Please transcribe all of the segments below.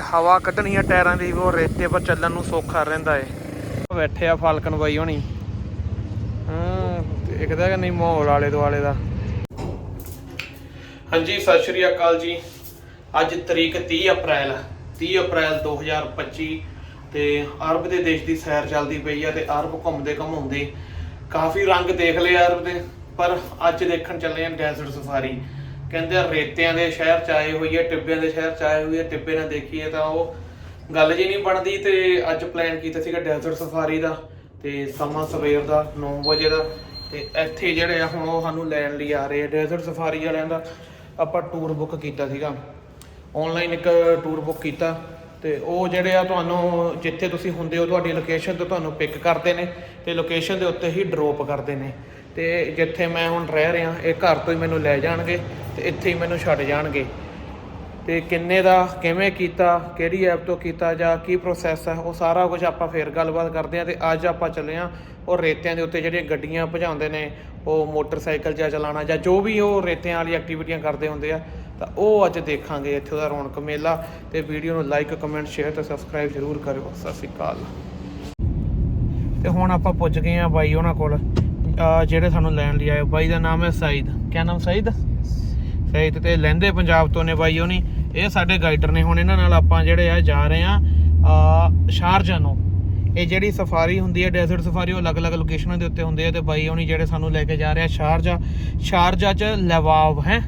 ਹਵਾ ਕੱਢਣੀ ਆ ਟਾਇਰਾਂ ਦੀ ਉਹ ਰੇਤੇ ਪਰ ਚੱਲਣ ਨੂੰ ਸੌਖਾ ਰਹਿੰਦਾ ਏ। ਬੈਠੇ ਆ ਫਾਲਕਨ ਬਾਈ ਹੋਣੀ। ਹੂੰ ਦੇਖਦਾ ਕਿ ਨਹੀਂ ਮਾਹੌਲ ਆਲੇ ਦੁਆਲੇ ਦਾ। ਹਾਂਜੀ ਸਤਿ ਸ਼੍ਰੀ ਅਕਾਲ ਜੀ। ਅੱਜ ਤਰੀਕ 30 ਅਪ੍ਰੈਲ 30 ਅਪ੍ਰੈਲ 2025 ਤੇ ਅਰਬ ਦੇ ਦੇਸ਼ ਦੀ ਸੈਰ ਚੱਲਦੀ ਪਈ ਆ ਤੇ ਅਰਬ ਘੁੰਮਦੇ ਘੁੰਮਾਉਂਦੇ ਕਾਫੀ ਰੰਗ ਦੇਖ ਲਏ ਅਰਬ ਦੇ ਪਰ ਅੱਜ ਦੇਖਣ ਚੱਲੇ ਆ ਡੈਜ਼ਰਟ ਸਫਾਰੀ ਕਹਿੰਦੇ ਆ, ਰੇਤਿਆਂ ਦੇ ਸ਼ਹਿਰ ਚ ਆਏ ਹੋਈਏ ਟਿੱਬਿਆਂ ਦੇ ਸ਼ਹਿਰ ਚ ਆਏ ਹੋਈ ਹੈ, ਟਿੱਬੇ ਨਾਲ ਦੇਖੀਏ ਤਾਂ ਉਹ ਗੱਲ ਜੀ ਨਹੀਂ ਬਣਦੀ ਤੇ ਅੱਜ ਪਲਾਨ ਕੀਤਾ ਸੀਗਾ ਡੈਜ਼ਰਟ ਸਫਾਰੀ ਦਾ ਤੇ ਸਮਾਂ ਸਵੇਰ ਦਾ 9 ਵਜੇ ਦਾ ਤੇ ਇੱਥੇ ਜਿਹੜੇ ਆ ਹੁਣ ਉਹ ਸਾਨੂੰ ਲੈਣ ਲਈ ਆ ਰਹੇ ਆ ਡੈਜ਼ਰਟ ਸਫਾਰੀ ਵਾਲਿਆਂ ਦਾ ਆਪਾਂ ਟੂਰ ਬੁੱਕ ਕੀਤਾ ਸੀਗਾ। ਆਨਲਾਈਨ ਇੱਕ ਟੂਰ ਬੁੱਕ ਕੀਤਾ ਤੇ ਉਹ ਜਿਹੜੇ ਆ ਤੁਹਾਨੂੰ ਜਿੱਥੇ ਤੁਸੀਂ ਹੁੰਦੇ ਹੋ, ਤੁਹਾਡੀ ਲੋਕੇਸ਼ਨ ਤੋਂ ਤੁਹਾਨੂੰ ਪਿਕ ਕਰਦੇ ਨੇ ਤੇ ਲੋਕੇਸ਼ਨ ਦੇ ਉੱਤੇ ਹੀ ਡ੍ਰੌਪ ਕਰਦੇ ਨੇ। ਤੇ ਜਿੱਥੇ ਮੈਂ ਹੁਣ ਰਹਿ ਰਿਹਾ, ਇਹ ਘਰ ਤੋਂ ਹੀ ਮੈਨੂੰ ਲੈ ਜਾਣਗੇ ਤੇ ਇੱਥੇ ਹੀ ਮੈਨੂੰ ਛੱਡ ਜਾਣਗੇ। ਤੇ ਕਿੰਨੇ ਦਾ, ਕਿਵੇਂ ਕੀਤਾ, ਕਿਹੜੀ ਐਪ ਤੋਂ ਕੀਤਾ ਜਾਂ ਕੀ ਪ੍ਰੋਸੈਸ ਹੈ ਉਹ ਸਾਰਾ ਕੁਝ ਆਪਾਂ ਫੇਰ ਗੱਲਬਾਤ ਕਰਦੇ ਆ ਤੇ ਅੱਜ ਆਪਾਂ ਚੱਲੇ ਆ ਉਹ ਰੇਤਿਆਂ ਦੇ ਉੱਤੇ ਜਿਹੜੀਆਂ ਗੱਡੀਆਂ ਭਜਾਉਂਦੇ ਨੇ, ਉਹ ਮੋਟਰਸਾਈਕਲ ਜਾਂ ਚਲਾਉਣਾ ਜਾਂ ਜੋ ਵੀ ਉਹ ਰੇਤਿਆਂ ਵਾਲੀ ਐਕਟੀਵਿਟੀਆਂ ਕਰਦੇ ਹੁੰਦੇ ਆ, ਤਾਂ ਉਹ ਅੱਜ ਦੇਖਾਂਗੇ ਇੱਥੇ ਦਾ ਰੌਣਕ ਮੇਲਾ ਤੇ ਵੀਡੀਓ ਨੂੰ ਲਾਈਕ ਕਮੈਂਟ ਸ਼ੇਅਰ ਤੇ ਸਬਸਕ੍ਰਾਈਬ ਜ਼ਰੂਰ ਕਰਿਓ। ਸਤਿ ਸ਼੍ਰੀ ਅਕਾਲ। ਤੇ ਹੁਣ ਆਪਾਂ ਪੁੱਜ ਗਏ ਆ ਬਾਈ ਉਹਨਾਂ ਕੋਲ। ਜਿਹੜੇ ਸਾਨੂੰ ਲੈਣ ਲਈ ਆਏ ਬਾਈ ਦਾ ਨਾਮ ਹੈ ਸਾਈਦ। ਕਿਆ ਨਾਮ ਸਾਈਦ? ਸਾਈਦ ਤੇ ਲਹਿੰਦੇ ਪੰਜਾਬ ਤੋਂ ਨੇ ਬਾਈ ਹੋਣੀ। ਇਹ ਸਾਡੇ ਗਾਈਡਰ ਨੇ ਹੁਣ ਇਹਨਾਂ ਨਾਲ ਆਪਾਂ ਜਿਹੜੇ ਆ ਜਾ ਰਹੇ ਆ ਸ਼ਾਰਜਾ ਨੂੰ। ਇਹ ਜਿਹੜੀ ਸਫਾਰੀ ਹੁੰਦੀ ਹੈ ਡੈਜ਼ਰਟ ਸਫਾਰੀ ਉਹ ਅਲੱਗ-ਅਲੱਗ ਲੋਕੇਸ਼ਨਾਂ ਦੇ ਉੱਤੇ ਹੁੰਦੇ ਆ ਤੇ ਬਾਈ ਹੋਣੀ ਜਿਹੜੇ ਸਾਨੂੰ ਲੈ ਕੇ ਜਾ ਰਹੇ ਸ਼ਾਰਜਾ। ਸ਼ਾਰਜਾ ਚ ਲਵਾਵ ਹੈ।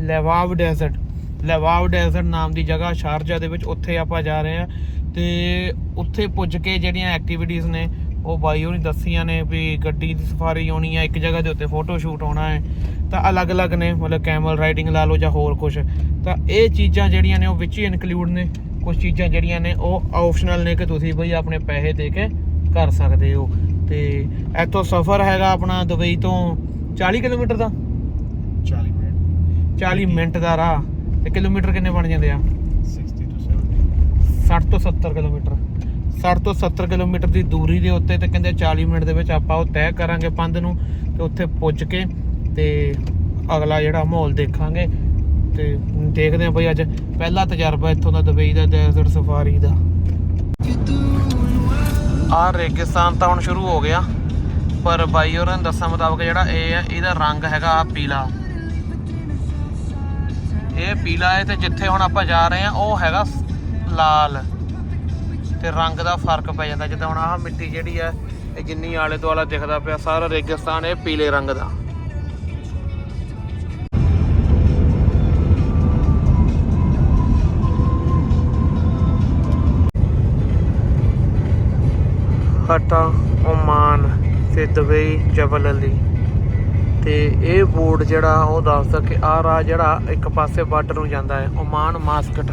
ਲਵਾਵ ਡੈਜ਼ਰਟ ਲਵਾਵ ਡੈਜ਼ਰਟ ਨਾਮ ਦੀ ਜਗ੍ਹਾ ਸ਼ਾਰਜਾ ਦੇ ਵਿੱਚ ਉੱਥੇ ਆਪਾਂ ਜਾ ਰਹੇ ਆ ਤੇ ਉੱਥੇ ਪੁੱਜ ਕੇ ਜਿਹੜੀਆਂ ਐਕਟੀਵਿਟੀਆਂ ਨੇ ਉਹ ਬਾਈ ਹੋਣੀ ਦੱਸੀਆਂ ਨੇ ਵੀ ਗੱਡੀ ਦੀ ਸਫਾਰੀ ਹੋਣੀ ਆ ਇੱਕ ਜਗ੍ਹਾ ਦੇ ਉੱਤੇ ਫੋਟੋ ਸ਼ੂਟ ਹੋਣਾ ਹੈ। ਤਾਂ ਅਲੱਗ-ਅਲੱਗ ਨੇ ਮਤਲਬ ਕੈਮਲ ਰਾਈਡਿੰਗ ਲਾ ਲਓ ਜਾਂ ਹੋਰ ਕੁਝ ਤਾਂ ਇਹ ਚੀਜ਼ਾਂ ਜਿਹੜੀਆਂ ਨੇ ਉਹ ਵਿੱਚ ਹੀ ਇਨਕਲੂਡ ਨੇ। ਕੁਝ ਚੀਜ਼ਾਂ ਜਿਹੜੀਆਂ ਨੇ ਉਹ ਆਪਸ਼ਨਲ ਨੇ ਕਿ ਤੁਸੀਂ ਬਈ ਆਪਣੇ ਪੈਸੇ ਦੇ ਕੇ ਕਰ ਸਕਦੇ ਹੋ। ਤੇ ਇੱਥੋਂ ਸਫ਼ਰ ਹੈਗਾ ਆਪਣਾ ਦੁਬਈ ਤੋਂ 40 ਕਿਲੋਮੀਟਰ ਦਾ। 40 ਮਿੰਟ। 40 ਮਿੰਟ ਦਾ ਰਾਹ। ਤੇ ਕਿਲੋਮੀਟਰ ਕਿੰਨੇ ਬਣ ਜਾਂਦੇ ਆ? 60 to 70 60 ਤੋਂ 70 ਕਿਲੋਮੀਟਰ। 60 ਤੋਂ 70 ਕਿਲੋਮੀਟਰ ਦੀ ਦੂਰੀ ਦੇ ਉੱਤੇ ਤੇ ਕਹਿੰਦੇ 40 ਮਿੰਟ ਦੇ ਵਿੱਚ ਆਪਾਂ ਉਹ ਤੈਅ ਕਰਾਂਗੇ ਪੰਧ ਨੂੰ ਤੇ ਉੱਥੇ ਪੁੱਜ ਕੇ ਤੇ ਅਗਲਾ ਜਿਹੜਾ ਮਾਹੌਲ ਦੇਖਾਂਗੇ ਤੇ ਦੇਖਦੇ ਆਂ ਬਈ ਅੱਜ ਪਹਿਲਾ ਤਜਰਬਾ ਇੱਥੋਂ ਦਾ ਦੁਬਈ ਦਾ ਡੈਜ਼ਰਟ ਸਫਾਰੀ ਦਾ। ਆ ਰੇਗਿਸਤਾਨ ਤਾਂ ਹੁਣ ਸ਼ੁਰੂ ਹੋ ਗਿਆ, ਪਰ ਬਾਈ ਹੋਰਾਂ ਨੇ ਦੱਸਾਂ ਮੁਤਾਬਕ ਜਿਹੜਾ ਇਹ ਹੈ ਇਹਦਾ ਰੰਗ ਹੈਗਾ ਆ ਪੀਲਾ। ਇਹ ਪੀਲਾ ਹੈ ਤੇ ਜਿੱਥੇ ਹੁਣ ਆਪਾਂ ਜਾ ਰਹੇ ਆ ਉਹ ਹੈਗਾ ਲਾਲ। ਤੇ ਰੰਗ ਦਾ ਫ਼ਰਕ ਪੈ ਜਾਂਦਾ, ਜਿੱਦਾਂ ਹੁਣ ਆਹ ਮਿੱਟੀ ਜਿਹੜੀ ਆ, ਇਹ ਜਿੰਨੀ ਆਲੇ ਦੁਆਲਾ ਦਿਖਦਾ ਪਿਆ, ਸਾਰਾ ਰੇਗਿਸਤਾਨ ਇਹ ਪੀਲੇ ਰੰਗ ਦਾ। ਹਟਾ, ਓਮਾਨ ਤੇ ਦੁਬਈ ਜਬਲ ਅਲੀ। ਤੇ ਇਹ ਬੋਰਡ ਜਿਹੜਾ, ਉਹ ਦੱਸਦਾ ਕਿ ਆਹ ਰਾਹ ਜਿਹੜਾ ਇੱਕ ਪਾਸੇ ਬਾਰਡਰ ਨੂੰ ਜਾਂਦਾ ਹੈ, ਓਮਾਨ ਮਾਸਕਟ।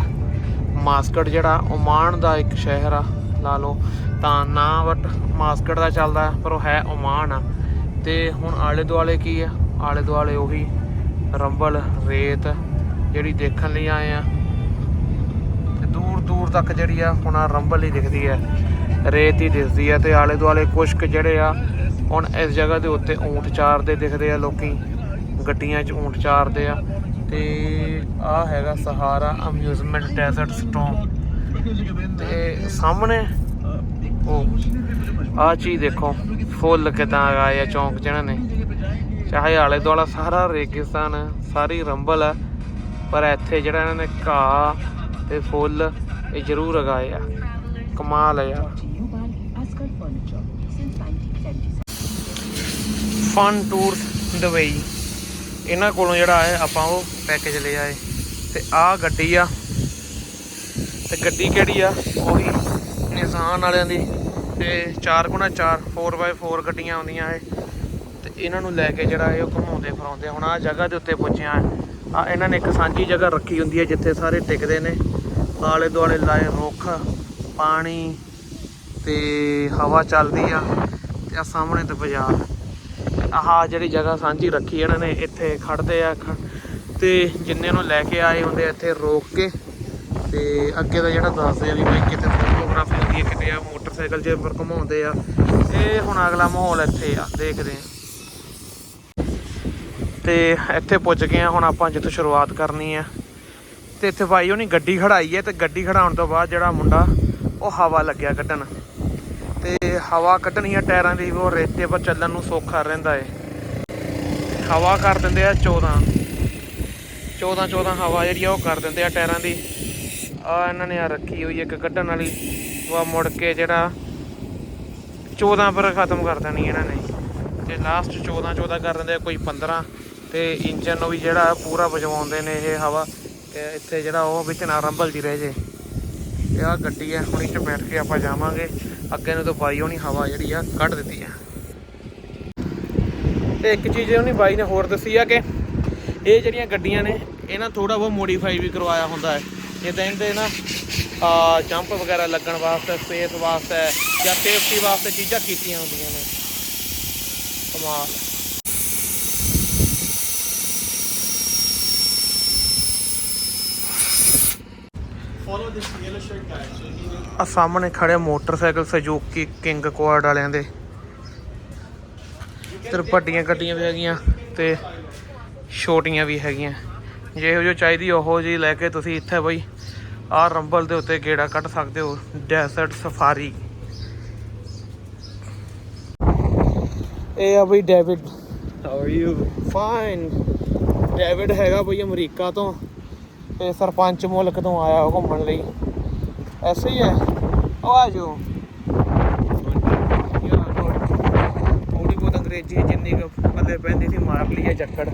ਮਾਸਕਟ ਜਿਹੜਾ ਓਮਾਨ ਦਾ ਇੱਕ ਸ਼ਹਿਰ ਆ, ਲਾ ਲਓ। ਤਾਂ ਨਾ ਬਟ ਮਾਸਕਟ ਦਾ ਚੱਲਦਾ, ਪਰ ਉਹ ਹੈ ਓਮਾਨ ਆ। ਤੇ ਹੁਣ ਆਲੇ ਦੁਆਲੇ ਕੀ ਆ? ਆਲੇ ਦੁਆਲੇ ਉਹੀ ਰੰਬਲ, ਰੇਤ, ਜਿਹੜੀ ਦੇਖਣ ਲਈ ਆਏ ਆ। ਤੇ ਦੂਰ ਦੂਰ ਤੱਕ ਜਿਹੜੀ ਆ, ਹੁਣ ਆ ਰੰਬਲ ਹੀ ਦਿਖਦੀ ਹੈ ਰੇਤ ਹੀ ਦਿਸਦੀ ਹੈ ਤੇ ਆਲੇ ਦੁਆਲੇ ਕੁਛ ਜਿਹੜੇ ਆ, ਹੁਣ ਇਸ ਜਗ੍ਹਾ ਦੇ ਉੱਤੇ ਊਂਟ ਚਾਰਦੇ ਦਿਖਦੇ ਆ ਲੋਕੀ। ਗੱਡੀਆਂ 'ਚ ਊਂਟ ਚਾਰਦੇ ਆ। ਤੇ ਆ ਹੈਗਾ ਸਹਾਰਾ ਅਮਿਊਜ਼ਮੈਂਟ ਡੈਜ਼ਰਟ ਸਟੋਮ। ਤੇ ਸਾਹਮਣੇ ਉਹ ਆ ਚੀਜ਼ ਦੇਖੋ, ਫੁੱਲ ਕਿਦਾਂ ਆਏ ਆ ਚੌਂਕ ਚ ਇਹਨਾਂ ਨੇ। ਚਾਹੇ ਆਲੇ ਦੁਆਲਾ ਸਾਰਾ ਰੇਗਿਸਤਾਨ, ਸਾਰੀ ਰੰਬਲ ਹੈ ਪਰ ਇੱਥੇ ਜਿਹੜਾ ਇਹਨਾਂ ਨੇ ਘਾਹ ਤੇ ਫੁੱਲ, ਇਹ ਜ਼ਰੂਰ ਉਗਾਏ ਆ। ਕਮਾਲ ਹੈ ਯਾਰ। Fun tour Dubai. ਇਹਨਾਂ ਕੋਲੋਂ ਜਿਹੜਾ ਹੈ ਆਪਾਂ ਉਹ ਪੈਕੇਜ ਲੈ ਆਏ। ਤੇ ਆਹ ਗੱਡੀ ਆ। ਤੇ ਗੱਡੀ ਕਿਹੜੀ ਆ? ਉਹੀ ਨਿਸ਼ਾਨ ਵਾਲਿਆਂ ਦੀ। ਤੇ 4 ਗੁਣਾ 4 4x4 ਗੱਡੀਆਂ ਆਉਂਦੀਆਂ ਇਹ। ਤੇ ਇਹਨਾਂ ਨੂੰ ਲੈ ਕੇ ਜਿਹੜਾ ਇਹ ਉਹ ਘੁਮਾਉਂਦੇ ਫਿਰਾਉਂਦੇ ਹੁਣ ਆਹ ਜਗ੍ਹਾ ਦੇ ਉੱਤੇ ਪਹੁੰਚਿਆ ਆ। ਇਹਨਾਂ ਨੇ ਇੱਕ ਸਾਂਝੀ ਜਗ੍ਹਾ ਰੱਖੀ ਹੁੰਦੀ ਹੈ ਜਿੱਥੇ ਸਾਰੇ ਟਿਕਦੇ ਨੇ। ਆਲੇ ਦੁਆਲੇ ਲਾਏ ਰੁੱਖ, ਪਾਣੀ ਤੇ ਹਵਾ ਚੱਲਦੀ ਆ। ਤੇ ਆ ਸਾਹਮਣੇ ਤੇ ਬਾਜ਼ਾਰ। ਆਹ ਜਿਹੜੀ ਜਗ੍ਹਾ ਸਾਂਝੀ ਰੱਖੀ ਇਹਨਾਂ ਨੇ, ਇੱਥੇ ਖੜਦੇ ਆ ਖ- ਤੇ ਜਿੰਨੇ ਨੂੰ ਲੈ ਕੇ ਆਏ ਹੁੰਦੇ ਆ ਇੱਥੇ ਰੋਕ ਕੇ, ਤੇ ਅੱਗੇ ਦਾ ਜਿਹੜਾ ਦੱਸਦੇ ਆ ਵੀ ਬਾਈ ਕਿਤੇ ਫੋਟੋਗ੍ਰਾਫੀ ਹੁੰਦੀ ਹੈ, ਕਿਤੇ ਆ ਮੋਟਰਸਾਈਕਲ 'ਚ ਉੱਪਰ ਘੁਮਾਉਂਦੇ ਆ। ਇਹ ਹੁਣ ਅਗਲਾ ਮਾਹੌਲ ਇੱਥੇ ਆ, ਦੇਖਦੇ ਆ ਤੇ ਇੱਥੇ ਪੁੱਜ ਗਏ ਆ, ਹੁਣ ਆਪਾਂ ਜਿੱਥੋਂ ਸ਼ੁਰੂਆਤ ਕਰਨੀ ਆ। ਤੇ ਇੱਥੇ ਭਾਈ ਉਹਨੇ ਗੱਡੀ ਖੜਾਈ ਹੈ, ਤੇ ਗੱਡੀ ਖੜਾਉਣ ਤੋਂ ਬਾਅਦ ਜਿਹੜਾ ਮੁੰਡਾ, ਉਹ ਹਵਾ ਲੱਗਿਆ ਕੱਢਣ। ਤੇ ਹਵਾ ਕੱਢਣੀ ਆ ਟਾਇਰਾਂ ਦੀ ਉਹ ਰੇਤੇ 'ਪਰ ਚੱਲਣ ਨੂੰ ਸੌਖਾ ਰਹਿੰਦਾ ਏ। ਹਵਾ ਕਰ ਦਿੰਦੇ ਆ 14 14 14 ਹਵਾ ਜਿਹੜੀ ਆ ਉਹ ਕਰ ਦਿੰਦੇ ਆ ਟਾਇਰਾਂ ਦੀ। ਆ ਇਹਨਾਂ ਨੇ ਆ ਰੱਖੀ ਹੋਈ ਇੱਕ ਕੱਢਣ ਵਾਲੀ। ਉਹ ਮੁੜ ਕੇ ਜਿਹੜਾ 14 ਪਰ ਖਤਮ ਕਰ ਦੇਣੀ ਇਹਨਾਂ ਨੇ। ਤੇ ਲਾਸਟ 14 14 ਕਰ ਦਿੰਦੇ ਆ ਕੋਈ 15 ਤੇ ਇੰਜਨ ਨੂੰ ਵੀ ਜਿਹੜਾ ਪੂਰਾ ਵਜਵਾਉਂਦੇ ਨੇ ਇਹ ਹਵਾ। ਤੇ ਇੱਥੇ ਜਿਹੜਾ ਉਹ ਵਿੱਚ ਨਾ ਰੰਬਲ ਜੀ ਰਹਿ ਜੇ। ਇਹ ਆ ਗੱਡੀ ਹੈ ਹੁਣੀ 'ਚ ਬੈਠ ਕੇ ਆਪਾਂ ਜਾਵਾਂਗੇ। ਅੱਗੇ ਨੂੰ ਤਾਂ ਬਾਈ ਹੋਣੀ ਹਵਾ ਜਿਹੜੀ ਆ ਕੱਢ ਦਿੱਤੀ ਆ। ਤੇ ਇੱਕ ਚੀਜ਼ ਉਹਨੇ ਬਾਈ ਨੇ ਹੋਰ ਦੱਸੀ ਆ ਕਿ ਇਹ ਜਿਹੜੀਆਂ ਗੱਡੀਆਂ ਨੇ ਇਹਨਾਂ ਥੋੜਾ ਬਹੁਤ ਮੋਡੀਫਾਈ ਵੀ ਕਰਵਾਇਆ ਹੁੰਦਾ ਹੈ। ਜਿੱਦਾਂ ਇਹਦੇ ਨਾ, ਆ ਜੰਪ ਵਗੈਰਾ ਲੱਗਣ ਵਾਸਤੇ ਸਪੇਸ ਵਾਸਤੇ ਜਾਂ ਸੇਫਟੀ ਵਾਸਤੇ ਚੀਜ਼ਾਂ ਕੀਤੀਆਂ ਹੁੰਦੀਆਂ ਨੇ। ਕਮਾਲ। ਆ ਸਾਹਮਣੇ ਖੜੇ ਮੋਟਰਸਾਈਕਲ ਸਜੂਕੀ ਕਿੰਗ ਕੁਆਡ ਵਾਲਿਆਂ ਦੇ। ਤੇ ਵੱਡੀਆਂ ਗੱਡੀਆਂ ਵੀ ਹੈਗੀਆਂ ਤੇ ਛੋਟੀਆਂ ਵੀ ਹੈਗੀਆਂ। ਜਿਹੋ ਜੋ ਚਾਹੀਦੀ ਉਹੋ ਜੀ ਲੈ ਕੇ ਤੁਸੀਂ ਇੱਥੇ ਬਈ ਆਹ ਰੰਬਲ ਦੇ ਉੱਤੇ ਗੇੜਾ ਕੱਢ ਸਕਦੇ ਹੋ ਡੈਜ਼ਰਟ ਸਫਾਰੀ ਇਹ ਆ ਬਈ David How are you? Fine David ਹੈਗਾ ਬਈ ਅਮਰੀਕਾ ਤੋਂ। ਤੇ ਸਰਪੰਚ ਮੁਲਕ ਤੋਂ ਆਇਆ ਉਹ ਘੁੰਮਣ ਲਈ। ਐਸੇ ਹੀ ਹੈ। ਉਹ ਆ ਜੋ ਥੋੜੀ ਬਹੁਤ ਅੰਗਰੇਜ਼ੀ ਜਿੰਨੀ ਕੁ ਪੱਲੇ ਪੈਂਦੀ ਸੀ, ਮਾਰ ਲਈ ਹੈ ਚੱਕੜ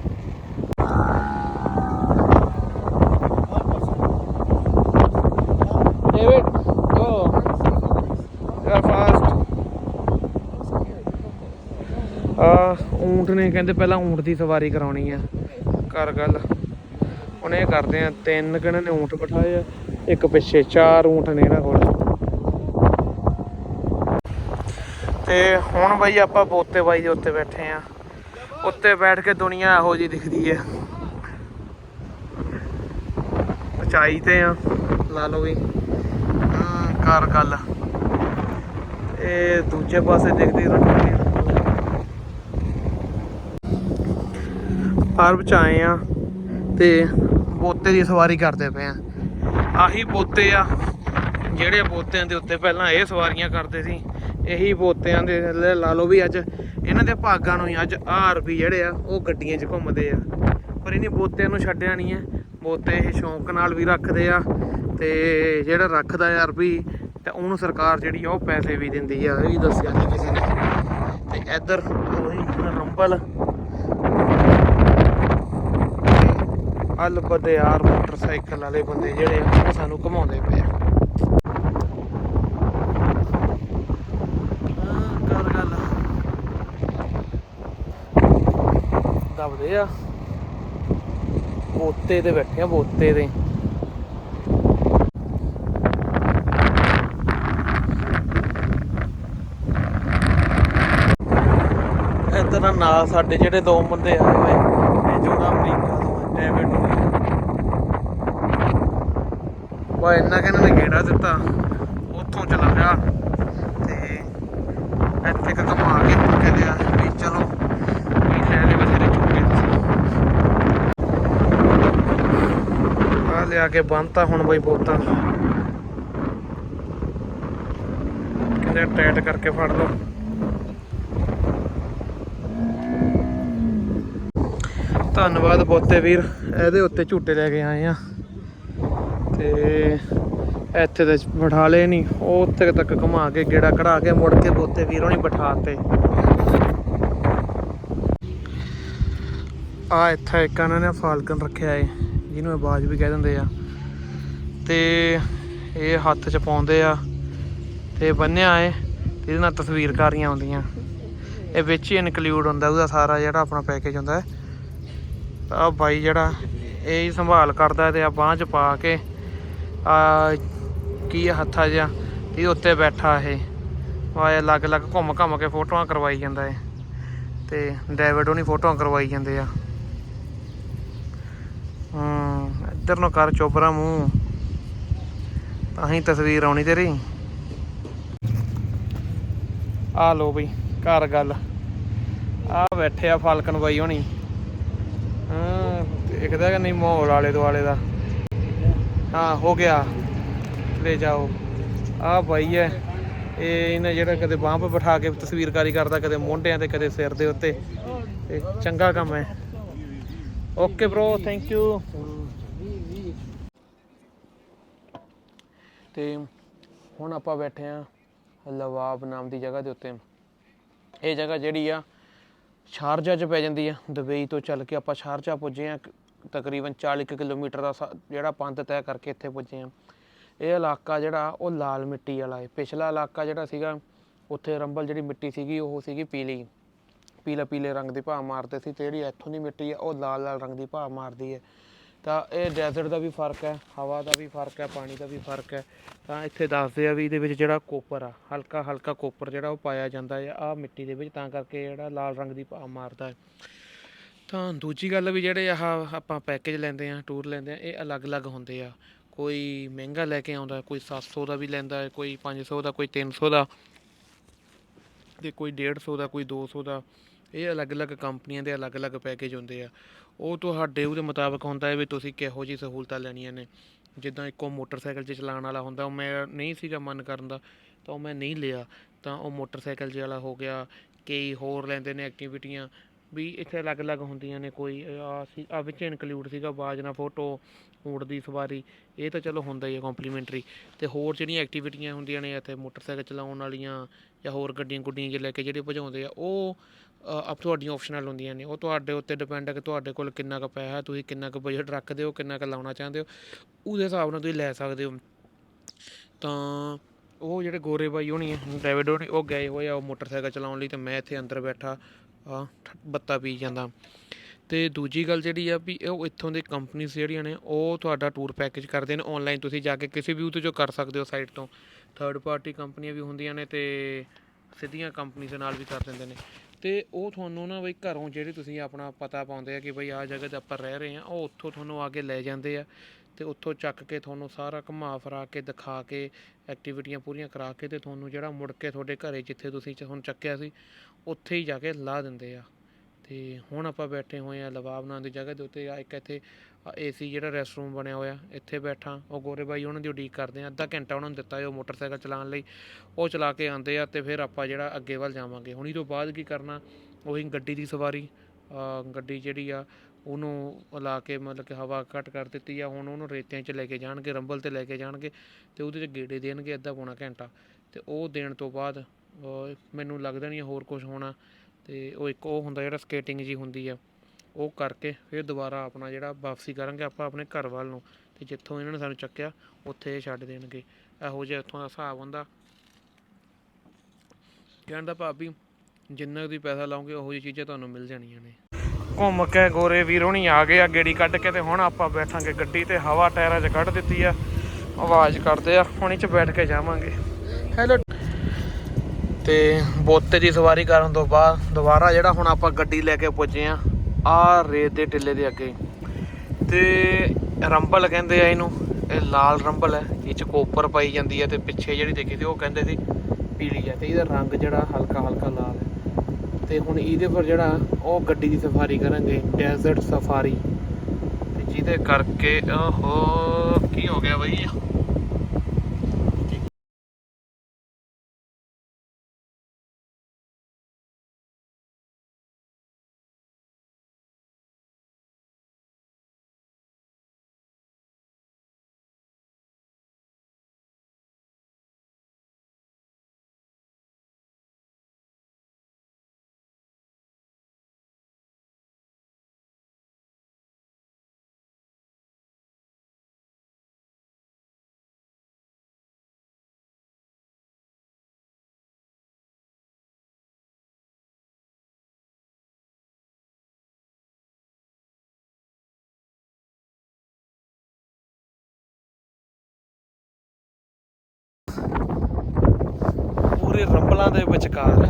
ਡੇਵਿਡ ਗੋ ਯਾਰ ਫਾਸਟ ਆ ਊਂਟ ਨੇ ਕਹਿੰਦੇ ਪਹਿਲਾਂ ਊਂਟ ਦੀ ਸਵਾਰੀ ਕਰਾਉਣੀ ਆ। ਕਰ ਗੱਲ। ਹੁਣ ਇਹ ਕਰਦੇ ਆ, ਤਿੰਨ ਕਿਹਨਾਂ ਨੇ ਊਂਟ ਬਿਠਾਏ ਆ, ਇੱਕ ਪਿੱਛੇ ਚਾਰ ਊਂਟ ਨੇ ਇਹਨਾਂ ਕੋਲ। ਤੇ ਹੁਣ ਬਾਈ ਆਪਾਂ ਬੋਤੇ ਬਾਈ ਦੇ ਉੱਤੇ ਬੈਠੇ ਆ। ਉੱਤੇ ਬੈਠ ਕੇ ਦੁਨੀਆ ਇਹੋ ਜੀ ਦਿਖਦੀ ਹੈ ਉਚਾਈ ਤੇ ਆ, ਲਾ ਲਓ ਵੀ। ਕਰ ਗੱਲ। ਇਹ ਦੂਜੇ ਪਾਸੇ ਦੇਖਦੇ ਰਹਿੰਦੇ ਫਾਰਮ ਚ ਆਏ ਆ, ਤੇ ਬੋਤੇ ਦੀ ਸਵਾਰੀ ਕਰਦੇ ਪਏ ਆ। ਆਹੀ ਬੋਤੇ ਆ, ਜਿਹੜੇ ਬੋਤਿਆਂ ਦੇ ਉੱਤੇ ਪਹਿਲਾਂ ਇਹ ਸਵਾਰੀਆਂ ਕਰਦੇ ਸੀ, ਇਹੀ ਬੋਤਿਆਂ ਦੇ ਲਾ ਲਓ ਵੀ ਅੱਜ ਇਹਨਾਂ ਦੇ ਭਾਗਾਂ ਨੂੰ ਹੀ ਅੱਜ ਆਰਪੀ ਜਿਹੜੇ ਆ, ਉਹ ਗੱਡੀਆਂ 'ਚ ਘੁੰਮਦੇ ਆ। ਪਰ ਇਹਨੇ ਬੋਤਿਆਂ ਨੂੰ ਛੱਡਿਆ ਨਹੀਂ ਹੈ ਬੋਤੇ ਇਹ ਸ਼ੌਂਕ ਨਾਲ ਵੀ ਰੱਖਦੇ ਆ ਤੇ ਜਿਹੜਾ ਰੱਖਦਾ ਆਰਪੀ ਤੇ ਉਹਨੂੰ ਸਰਕਾਰ ਜਿਹੜੀ ਆ, ਉਹ ਪੈਸੇ ਵੀ ਦਿੰਦੀ ਆ। ਇਹ ਵੀ ਦੱਸਿਆ ਨਹੀਂ ਕਿਸੇ ਨੇ। ਤੇ ਇੱਧਰ ਉਹੀ ਰੰਬਲ। ਅਲ ਬੰਦੇ ਯਾਰ ਮੋਟਰਸਾਈਕਲ ਵਾਲੇ ਬੰਦੇ ਜਿਹੜੇ ਆ ਉਹ ਸਾਨੂੰ ਘਮਾਉਂਦੇ ਪਏ ਆ। ਦਬਦੇ ਆ। ਬੋਤੇ ਤੇ ਬੈਠੇ ਆ ਬੋਤੇ ਤੇ। ਇੱਧਰ ਨਾ ਨਾਲ ਸਾਡੇ ਜਿਹੜੇ ਦੋ ਬੰਦੇ ਆਏ ਹੋਏ ਜੋੜਾ ਅਮਰੀਕਾ ਤੋਂ ਹੈ, ਵਾ ਇੰਨਾ ਕਹਿੰਦੇ ਨੇ ਗੇੜਾ ਦਿੱਤਾ। ਉੱਥੋਂ ਚਲਾ ਗਿਆ। ਤੇ ਇੱਥੇ ਕ ਘੁਮਾ ਕੇ ਕਹਿੰਦੇ ਆ। ਵੀ ਚਲੋ ਵੀ ਲੈ ਲੈ ਬਥੇਰੇ ਚੁੱਕੇ ਤੁਸੀਂ ਆ ਲਿਆ ਕੇ ਬੰਨਤਾ ਹੁਣ ਬਈ ਬੋਤਾਂ ਕਹਿੰਦੇ ਟਾਈਟ ਕਰਕੇ ਫੜ ਲਓ। ਧੰਨਵਾਦ ਬੋਤੇ ਵੀਰ। ਇਹਦੇ ਉੱਤੇ ਝੂਟੇ ਲੈ ਕੇ ਆਏ ਆ। ਤੇ ਇੱਥੇ ਤੇ ਬਿਠਾ ਲਏ ਨਹੀਂ ਉਹ ਉੱਥੇ ਤੱਕ ਘੁਮਾ ਕੇ ਗੇੜਾ ਕਢਾ ਕੇ ਮੁੜ ਕੇ ਬੋਤੇ ਵੀਰੋਂ ਨਹੀਂ ਬਿਠਾਤੇ। ਆ ਇੱਥੇ ਇੱਕ ਇਹਨਾਂ ਨੇ ਫਾਲਕਨ ਰੱਖਿਆ ਏ, ਜਿਹਨੂੰ ਆਵਾਜ਼ ਵੀ ਕਹਿ ਦਿੰਦੇ ਆ। ਤੇ ਇਹ ਹੱਥ 'ਚ ਪਾਉਂਦੇ ਆ। ਤੇ ਬੰਨਿਆ ਏ, ਤੇ ਇਹਦੇ ਨਾਲ ਤਸਵੀਰਕਾਰੀਆਂ ਆਉਂਦੀਆਂ। ਇਹ ਵਿੱਚ ਹੀ ਇਨਕਲੂਡ ਹੁੰਦਾ, ਉਹਦਾ ਸਾਰਾ ਜਿਹੜਾ ਆਪਣਾ ਪੈਕੇਜ ਹੁੰਦਾ ਹੈ ਆ ਬਾਈ ਜਿਹੜਾ ਇਹ ਹੀ ਸੰਭਾਲ ਕਰਦਾ ਤੇ ਆ ਬਾਂਹ 'ਚ ਪਾ ਕੇ ਆ ਕੀ ਹੱਥਾ ਜਿਹਾ ਇਹਦੇ ਉੱਤੇ ਬੈਠਾ ਇਹ। ਵਾਏ ਅਲੱਗ ਅਲੱਗ ਘੁੰਮ ਘੁੰਮ ਕੇ ਫੋਟੋਆਂ ਕਰਵਾਈ ਜਾਂਦਾ ਏ ਤੇ ਡੈਵਿਡ ਉਹਨੀ ਫੋਟੋਆਂ ਕਰਵਾਈ ਜਾਂਦੇ ਆ। ਹੂੰ ਇੱਧਰ ਨੂੰ ਕਰ ਚੋਬਰਾ ਮੂੰਹ। ਤਾਂ ਹੀ ਤਸਵੀਰ ਆਉਣੀ ਤੇਰੀ। ਆ ਲੋ ਬਈ, ਘਰ ਗੱਲ। ਆ ਬੈਠੇ ਆ ਫਾਲਕਨ ਬਾਈ ਹੋਣੀ। ਦੇਖਦਾ ਕਿ ਨਹੀਂ ਮਾਹੌਲ ਆਲੇ ਦੁਆਲੇ ਦਾ। ਹਾਂ, ਹੋ ਗਿਆ। ਲੈ ਜਾਓ। ਆ ਭਾਈ ਹੈ। ਇਹ ਇਹਨੇ ਜਿਹੜਾ ਕਦੇ ਬਾਂਹ 'ਤੇ ਬਿਠਾ ਕੇ ਤਸਵੀਰਕਾਰੀ ਕਰਦਾ, ਕਦੇ ਮੋਢਿਆਂ ਤੇ, ਕਦੇ ਸਿਰ ਦੇ ਉੱਤੇ। ਤੇ ਚੰਗਾ ਕੰਮ ਹੈ। ਓਕੇ ਬ్రో ਥੈਂਕ ਯੂ ਤੇ ਹੁਣ ਆਪਾਂ ਬੈਠੇ ਆ ਲਵਾਬ ਨਾਮ ਦੀ ਜਗ੍ਹਾ ਦੇ ਉੱਤੇ। ਇਹ ਜਗ੍ਹਾ ਜਿਹੜੀ ਆ ਸ਼ਾਰਜਾ 'ਚ ਪੈ ਜਾਂਦੀ ਆ। ਦੁਬਈ ਤੋਂ ਚੱਲ ਕੇ ਆਪਾਂ ਸ਼ਾਰਜਾ ਪੁੱਜੇ ਆ ਤਕਰੀਬਨ 40 ਕੁ ਕਿਲੋਮੀਟਰ ਦਾ ਸ- ਜਿਹੜਾ ਪੰਥ ਤੈਅ ਕਰਕੇ ਇੱਥੇ ਪੁੱਜੇ ਆ ਇਹ ਇਲਾਕਾ ਜਿਹੜਾ ਉਹ ਲਾਲ ਮਿੱਟੀ ਵਾਲਾ ਹੈ। ਪਿਛਲਾ ਇਲਾਕਾ ਜਿਹੜਾ ਸੀਗਾ, ਉੱਥੇ ਰੰਬਲ ਜਿਹੜੀ ਮਿੱਟੀ ਸੀਗੀ, ਉਹ ਸੀਗੀ ਪੀਲੀ। ਪੀਲਾ ਪੀਲੇ ਰੰਗ ਦੀ ਭਾਅ ਮਾਰਦੇ ਸੀ ਤੇ ਜਿਹੜੀ ਇੱਥੋਂ ਦੀ ਮਿੱਟੀ ਆ, ਉਹ ਲਾਲ ਲਾਲ ਰੰਗ ਦੀ ਭਾਅ ਮਾਰਦੀ ਹੈ। ਤਾਂ ਇਹ ਡੈਜ਼ਰਟ ਦਾ ਵੀ ਫ਼ਰਕ ਹੈ, ਹਵਾ ਦਾ ਵੀ ਫ਼ਰਕ ਹੈ, ਪਾਣੀ ਦਾ ਵੀ ਫ਼ਰਕ ਹੈ। ਤਾਂ ਇੱਥੇ ਦੱਸਦੇ ਆ ਵੀ ਇਹਦੇ ਵਿੱਚ ਜਿਹੜਾ ਕੋਪਰ ਆ ਹਲਕਾ ਹਲਕਾ ਕੋਪਰ ਜਿਹੜਾ ਉਹ ਪਾਇਆ ਜਾਂਦਾ ਹੈ, ਆ ਮਿੱਟੀ ਦੇ ਵਿੱਚ, ਤਾਂ ਕਰਕੇ ਜਿਹੜਾ ਲਾਲ ਰੰਗ ਦੀ ਭਾਅ ਮਾਰਦਾ ਹੈ। ਤਾਂ ਦੂਜੀ ਗੱਲ ਵੀ ਜਿਹੜੇ ਆਹ ਆਪਾਂ ਪੈਕੇਜ ਲੈਂਦੇ ਆ ਟੂਰ ਲੈਂਦੇ ਆ ਇਹ ਅਲੱਗ-ਅਲੱਗ ਹੁੰਦੇ ਆ। ਕੋਈ ਮਹਿੰਗਾ ਲੈ ਕੇ ਆਉਂਦਾ, ਕੋਈ 700 ਦਾ ਵੀ ਲੈਂਦਾ ਹੈ ਕੋਈ 500 ਦਾ, ਕੋਈ 300 ਦਾ ਤੇ ਕੋਈ 150 ਦਾ, ਕੋਈ 200 ਦਾ। ਇਹ ਅਲੱਗ-ਅਲੱਗ ਕੰਪਨੀਆਂ ਦੇ ਅਲੱਗ-ਅਲੱਗ ਪੈਕੇਜ ਹੁੰਦੇ ਆ। ਉਹ ਤੁਹਾਡੇ ਉਹਦੇ ਮੁਤਾਬਕ ਹੁੰਦਾ ਹੈ ਵੀ ਤੁਸੀਂ ਕਿਹੋ ਜਿਹੀ ਸਹੂਲਤਾਂ ਲੈਣੀਆਂ ਨੇ। ਜਿੱਦਾਂ ਇੱਕੋ ਮੋਟਰਸਾਈਕਲ 'ਚ ਚਲਾਉਣ ਵਾਲਾ ਹੁੰਦਾ, ਉਹ ਮੈਂ ਨਹੀਂ ਸੀਗਾ ਮਨ ਕਰਨ ਦਾ, ਤਾਂ ਉਹ ਮੈਂ ਨਹੀਂ ਲਿਆ। ਤਾਂ ਉਹ ਮੋਟਰਸਾਈਕਲ 'ਚ ਵਾਲਾ ਹੋ ਗਿਆ, ਕਈ ਹੋਰ ਲੈਂਦੇ ਨੇ ਐਕਟੀਵਿਟੀਆਂ ਵੀ ਇੱਥੇ ਅਲੱਗ-ਅਲੱਗ ਹੁੰਦੀਆਂ ਨੇ ਕੋਈ ਆ ਸੀ ਆ ਵਿੱਚ ਇਨਕਲੂਡ ਸੀਗਾ ਬਾਜਨਾ ਫੋਟੋ ਊਂਟ ਦੀ ਸਵਾਰੀ ਇਹ ਤਾਂ ਚਲੋ ਹੁੰਦਾ ਹੀ ਹੈ ਕੰਪਲੀਮੈਂਟਰੀ ਤੇ ਹੋਰ ਜਿਹੜੀਆਂ ਐਕਟੀਵਿਟੀਆਂ ਹੁੰਦੀਆਂ ਨੇ ਇੱਥੇ ਮੋਟਰਸਾਈਕਲ ਚਲਾਉਣ ਵਾਲੀਆਂ ਜਾਂ ਹੋਰ ਗੱਡੀਆਂ ਗੁੱਡੀਆਂ 'ਚ ਲੈ ਕੇ ਜਿਹੜੇ ਭਜਾਉਂਦੇ ਆ ਉਹ ਅ, ਤੁਹਾਡੀਆਂ ਆਪਸ਼ਨਲ ਹੁੰਦੀਆਂ ਨੇ। ਉਹ ਤੁਹਾਡੇ ਉੱਤੇ ਡਿਪੈਂਡ ਹੈ ਕਿ ਤੁਹਾਡੇ ਕੋਲ ਕਿੰਨਾ ਕੁ ਪੈਸਾ ਤੁਸੀਂ ਕਿੰਨਾ ਕੁ ਬਜਟ ਰੱਖਦੇ ਹੋ ਕਿੰਨਾ ਕੁ ਲਾਉਣਾ ਚਾਹੁੰਦੇ ਹੋ। ਉਹਦੇ ਹਿਸਾਬ ਨਾਲ ਤੁਸੀਂ ਲੈ ਸਕਦੇ ਹੋ। ਤਾਂ ਉਹ ਜਿਹੜੇ ਗੋਰੇ ਬਾਈ ਹੋਣੀ ਡੈਵਿਡ ਹੋਣੀ ਉਹ ਗਏ ਹੋਏ ਆ ਉਹ ਮੋਟਰਸਾਈਕਲ ਚਲਾਉਣ ਲਈ ਤੇ ਮੈਂ ਇੱਥੇ ਅੰਦਰ ਬੈਠਾ। ਬੱਤਾ ਪੀ ਜਾਂਦਾ। ਤੇ ਦੂਜੀ ਗੱਲ ਜਿਹੜੀ ਆ ਵੀ ਉਹ ਇੱਥੋਂ ਦੇ ਕੰਪਨੀਆਂ ਜਿਹੜੀਆਂ ਨੇ, ਉਹ ਤੁਹਾਡਾ ਟੂਰ ਪੈਕੇਜ ਕਰਦੇ ਨੇ ਆਨਲਾਈਨ ਤੁਸੀਂ ਜਾ ਕੇ ਕਿਸੇ ਵੀ ਉਹਦੇ ਚੋਂ ਕਰ ਸਕਦੇ ਹੋ ਸਾਈਟ ਤੋਂ। ਥਰਡ ਪਾਰਟੀ ਕੰਪਨੀਆਂ ਵੀ ਹੁੰਦੀਆਂ ਨੇ ਤੇ ਸਿੱਧੀਆਂ ਕੰਪਨੀ ਦੇ ਨਾਲ ਵੀ ਕਰ ਦਿੰਦੇ ਨੇ। ਤੇ ਉਹ ਤੁਹਾਨੂੰ ਨਾ ਬਈ ਘਰੋਂ ਜਿਹੜੇ ਤੁਸੀਂ ਆਪਣਾ ਪਤਾ ਪਾਉਂਦੇ ਆ ਕਿ ਬਈ ਆਹ ਜਗ੍ਹਾ ਤੇ ਆਪਾਂ ਰਹਿ ਰਹੇ ਆ, ਉਹ ਉੱਥੋਂ ਤੁਹਾਨੂੰ ਆ ਕੇ ਲੈ ਜਾਂਦੇ ਆ। ਤੇ ਉੱਥੋਂ ਚੱਕ ਕੇ ਤੁਹਾਨੂੰ ਸਾਰਾ ਘੁਮਾ ਫਿਰਾ ਕੇ, ਦਿਖਾ ਕੇ ਐਕਟੀਵਿਟੀਆਂ ਪੂਰੀਆਂ ਕਰਾ ਕੇ ਤੇ ਤੁਹਾਨੂੰ ਜਿਹੜਾ ਮੁੜ ਕੇ ਤੁਹਾਡੇ ਘਰੇ ਜਿੱਥੇ ਤੁਸੀਂ ਚ- ਹੁਣ ਚੱਕਿਆ ਸੀ, ਉੱਥੇ ਹੀ ਜਾ ਕੇ ਲਾ ਦਿੰਦੇ ਆ। ਤੇ ਹੁਣ ਆਪਾਂ ਬੈਠੇ ਹੋਏ ਆ ਲਵਾਬ ਨਾਂ ਦੀ ਜਗ੍ਹਾ ਦੇ ਉੱਤੇ, ਆ ਇੱਕ ਇੱਥੇ ਏਸੀ ਜਿਹੜਾ ਰੈਸਟ ਰੂਮ ਬਣਿਆ ਹੋਇਆ, ਇੱਥੇ ਬੈਠਾ। ਉਹ ਗੋਰੇ ਬਾਈ ਉਹਨਾਂ ਦੀ ਉਡੀਕ ਕਰਦੇ ਆ, ਅੱਧਾ ਘੰਟਾ ਉਹਨਾਂ ਨੂੰ ਦਿੱਤਾ ਹੈ ਉਹ ਮੋਟਰਸਾਈਕਲ ਚਲਾਉਣ ਲਈ। ਉਹ ਚਲਾ ਕੇ ਆਉਂਦੇ ਆ ਤੇ ਫਿਰ ਆਪਾਂ ਜਿਹੜਾ ਅੱਗੇ ਵੱਲ ਜਾਵਾਂਗੇ। ਹੁਣੀ ਤੋਂ ਬਾਅਦ ਕੀ ਕਰਨਾ, ਉਹੀ ਗੱਡੀ ਦੀ ਸਵਾਰੀ ਗੱਡੀ ਜਿਹੜੀ ਆ ਉਹਨੂੰ ਲਾ ਕੇ ਮਤਲਬ ਕਿ ਹਵਾ ਘੱਟ ਕਰ ਦਿੱਤੀ ਆ ਹੁਣ ਉਹਨੂੰ ਰੇਤਿਆਂ 'ਚ ਲੈ ਕੇ ਜਾਣਗੇ, ਰੰਬਲ ਤੇ ਲੈ ਕੇ ਜਾਣਗੇ ਅਤੇ ਉਹਦੇ 'ਚ ਗੇੜੇ ਦੇਣਗੇ ਅੱਧਾ ਪੌਣਾ ਘੰਟਾ। ਅਤੇ ਉਹ ਦੇਣ ਤੋਂ ਬਾਅਦ ਮੈਨੂੰ ਲੱਗਦਾ ਨਹੀਂ ਹੋਰ ਕੁਝ ਹੋਣਾ। ਅਤੇ ਉਹ ਇੱਕ ਉਹ ਹੁੰਦਾ ਜਿਹੜਾ ਸਕੇਟਿੰਗ ਜੀ ਹੁੰਦੀ ਆ, ਉਹ ਕਰਕੇ ਫਿਰ ਦੁਬਾਰਾ ਆਪਣਾ ਜਿਹੜਾ ਵਾਪਸੀ ਕਰਾਂਗੇ ਆਪਾਂ ਆਪਣੇ ਘਰ ਵੱਲ ਨੂੰ। ਅਤੇ ਜਿੱਥੋਂ ਇਹਨਾਂ ਨੇ ਸਾਨੂੰ ਚੱਕਿਆ, ਉੱਥੇ ਇਹ ਛੱਡ ਦੇਣਗੇ। ਇਹੋ ਜਿਹਾ ਇੱਥੋਂ ਦਾ ਹਿਸਾਬ ਹੁੰਦਾ। ਕਹਿਣ ਦਾ ਭਾਬੀ ਜਿੰਨਾ ਵੀ ਪੈਸਾ ਲਾਉਂਗੇ ਉਹੋ ਜਿਹੀ ਚੀਜ਼ਾਂ ਤੁਹਾਨੂੰ ਮਿਲ ਜਾਣੀਆਂ ਨੇ। ਘੁੰਮ ਕੇ ਗੋਰੇ ਵੀਰ ਹੋਣੀ ਆ ਗਏ ਆ ਗੇੜੀ ਕੱਢ ਕੇ ਤੇ ਹੁਣ ਆਪਾਂ ਬੈਠਾਂਗੇ ਗੱਡੀ ਤੇ ਹਵਾ ਟਾਇਰਾਂ 'ਚ ਕੱਢ ਦਿੱਤੀ ਆ। ਆਵਾਜ਼ ਕਰਦੇ ਆ ਹੁਣ 'ਚ ਬੈਠ ਕੇ ਜਾਵਾਂਗੇ। ਹੈਲੋ ਤੇ ਬੋਤੇ ਦੀ ਸਵਾਰੀ ਕਰਨ ਤੋਂ ਬਾਅਦ ਦੁਬਾਰਾ ਜਿਹੜਾ ਹੁਣ ਆਪਾਂ ਗੱਡੀ ਲੈ ਕੇ ਪੁੱਜੇ ਆ ਆ ਰੇਤ ਦੇ ਟਿੱਲੇ ਦੇ ਅੱਗੇ। ਤੇ ਰੰਬਲ ਕਹਿੰਦੇ ਆ ਇਹਨੂੰ ਇਹ ਲਾਲ ਰੰਬਲ ਹੈ ਇਹ ਚ ਕੋਪਰ ਪਾਈ ਜਾਂਦੀ ਹੈ ਤੇ ਪਿੱਛੇ ਜਿਹੜੀ ਦੇਖੀ ਸੀ ਉਹ ਕਹਿੰਦੇ ਸੀ ਪੀਲੀ ਹੈ ਤੇ ਇਹਦਾ ਰੰਗ ਜਿਹੜਾ ਹਲਕਾ ਹਲਕਾ ਲਾਲ ਹੈ। ਤੇ ਹੁਣ ਇਹਦੇ ਪਰ ਜਿਹੜਾ ਉਹ ਗੱਡੀ ਦੀ ਸਫਾਰੀ ਕਰਾਂਗੇ ਡੈਜ਼ਰਟ ਸਫਾਰੀ ਤੇ ਜਿਹਦੇ ਕਰਕੇ, ਓਹੋ, ਕੀ ਹੋ ਗਿਆ ਬਈ? ਪੂਰੇ ਰੰਬਲਾਂ ਦੇ ਵਿਚਕਾਰ।